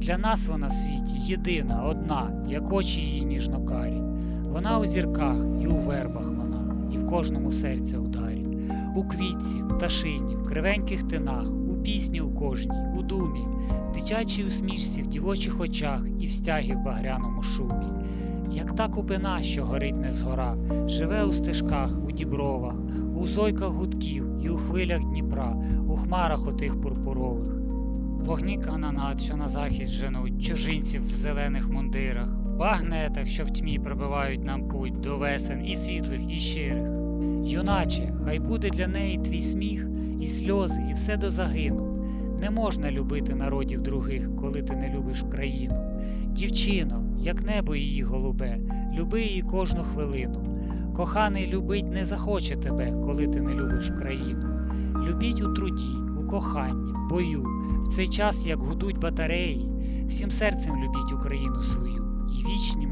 Для нас вона в світі єдина, одна, як очі її ніжнокарі. Вона у зірках і у вербах вона, і в кожному серця ударі, у квітці, пташині, в кривеньких тинах, у пісні у кожній, у думі, дитячій усмішці, в дівочих очах і в стягі в багряному шумі. Як та купина, що горить не згора, живе у стежках, у дібровах, у зойках гудків і у хвилях Дніпра, у хмарах отих пурпурових. Вогні канонат, що на захід женуть, чужинців в зелених мундирах, в багнетах, що в тьмі пробивають нам путь до весен і світлих, і щирих. Юначе, хай буде для неї твій сміх, і сльози, і все до загину. Не можна любити народів других, коли ти не любиш країну. Дівчино, як небо її голубе, люби її кожну хвилину. Коханий любить не захоче тебе, коли ти не любиш країну. Любіть у труді, у коханні, бою, в цей час, як гудуть батареї, всім серцем любіть Україну свою, і вічні